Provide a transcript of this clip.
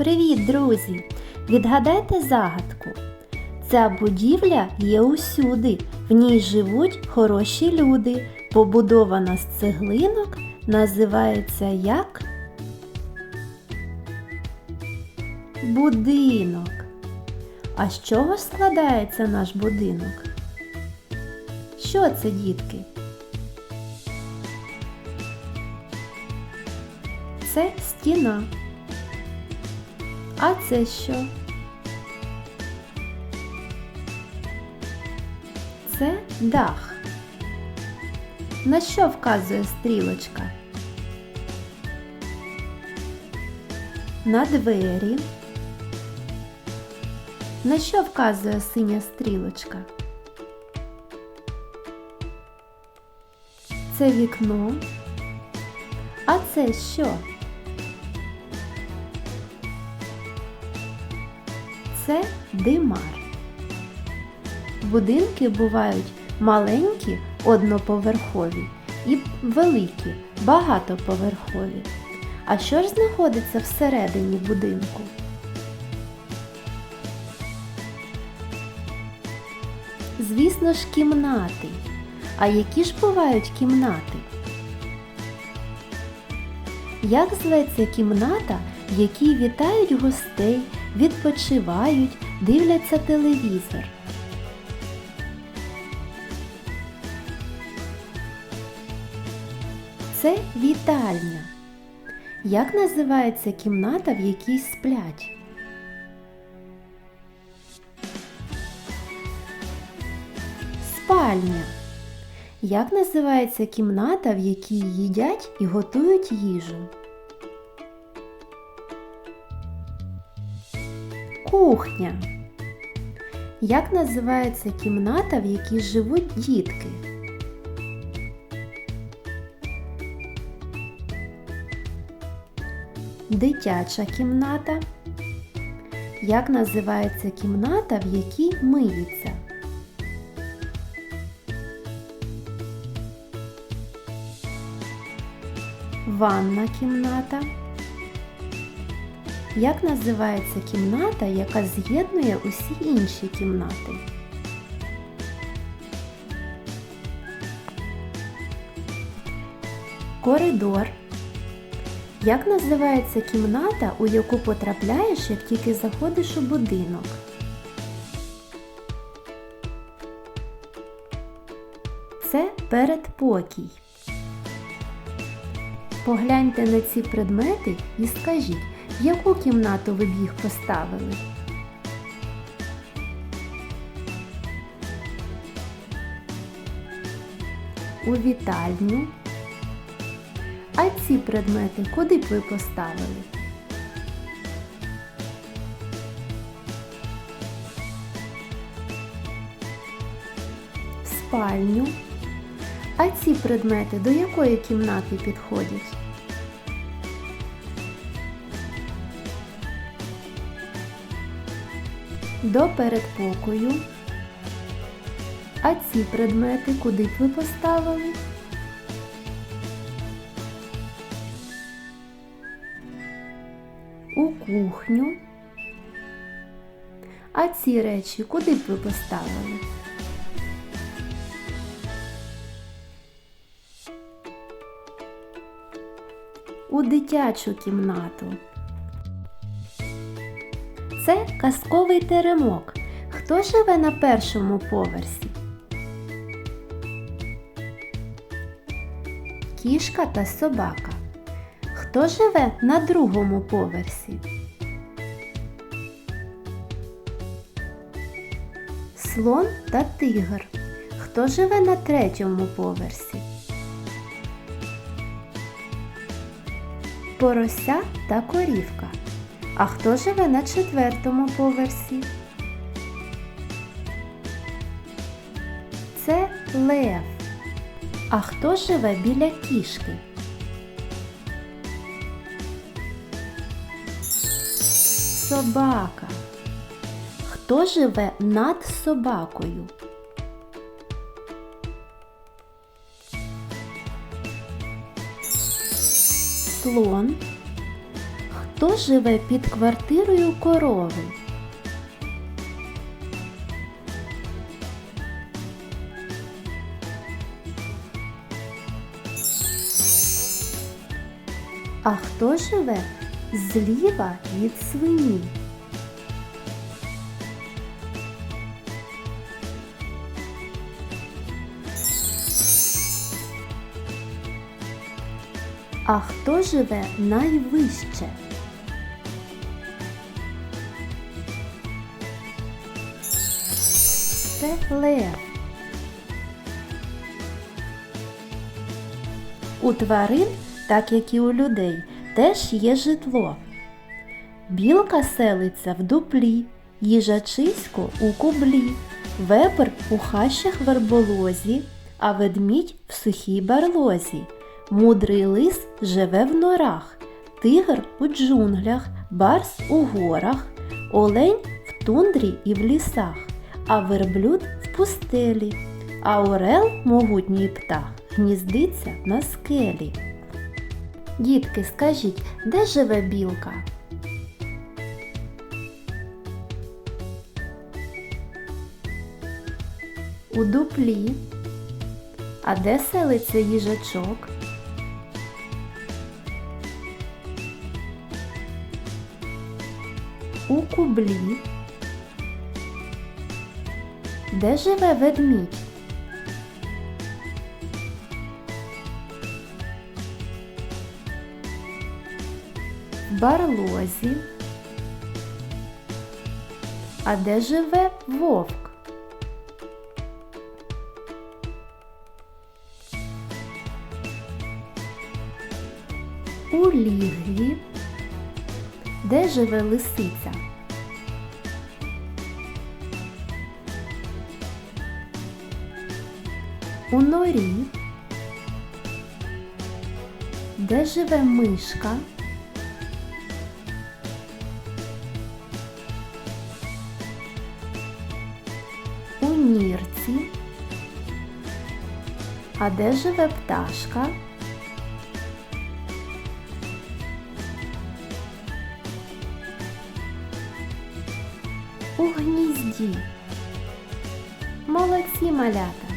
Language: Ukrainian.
Привіт, друзі! Відгадайте загадку. Ця будівля є усюди. В ній живуть хороші люди. Побудована з цеглинок, називається як? Будинок. А з чого ж складається наш будинок? Що це, дітки? Це стіна. А це що? Це дах. На що вказує стрілочка? На двері. На що вказує синя стрілочка? Це вікно. А це що? Димар. Будинки бувають маленькі, одноповерхові і великі, багатоповерхові. А що ж знаходиться всередині будинку? Звісно ж, кімнати. А які ж бувають кімнати? Як зветься кімната, в якій вітають гостей, відпочивають, дивляться телевізор? Це вітальня. Як називається кімната, в якій сплять? Спальня. Як називається кімната, в якій їдять і готують їжу? Кухня. Як називається кімната, в якій живуть дітки? Дитяча кімната. Як називається кімната, в якій миються? Ванна кімната. Як називається кімната, яка з'єднує усі інші кімнати? Коридор. Як називається кімната, у яку потрапляєш, як тільки заходиш у будинок? Це передпокій. Погляньте на ці предмети і скажіть, яку кімнату ви б їх поставили? У вітальню. А ці предмети куди б ви поставили? В спальню. А ці предмети до якої кімнати підходять? До передпокою. А ці предмети куди б ви поставили? У кухню. А ці речі куди б ви поставили? у дитячу кімнату. Це казковий теремок. Хто живе на першому поверсі? Кішка та собака. Хто живе на другому поверсі? Слон та тигр. Хто живе на третьому поверсі? Порося та корівка. А хто живе на четвертому поверсі? Це лев. А хто живе біля кішки? Собака. Хто живе над собакою? слон. Хто живе під квартирою корови? А хто живе зліва від свині? А хто живе найвище? Це лев. У тварин, так як і у людей, теж є житло. Білка селиться в дуплі, їжачисько у кублі, вепер у хащах верболозі, а ведмідь в сухій барлозі. Мудрий лис живе в норах, тигр у джунглях, барс у горах, олень в тундрі і в лісах, а верблюд в пустелі, а орел, могутній птах, гніздиться на скелі. Дітки, скажіть, де живе білка? У дуплі. А де селиться їжачок? У кублі. Де живе ведмідь? Барлозі. А де живе вовк? У лігві. Де живе лисиця? У норі. Де живе мишка? У нірці. А де живе пташка? У гнізді. Молодці малята!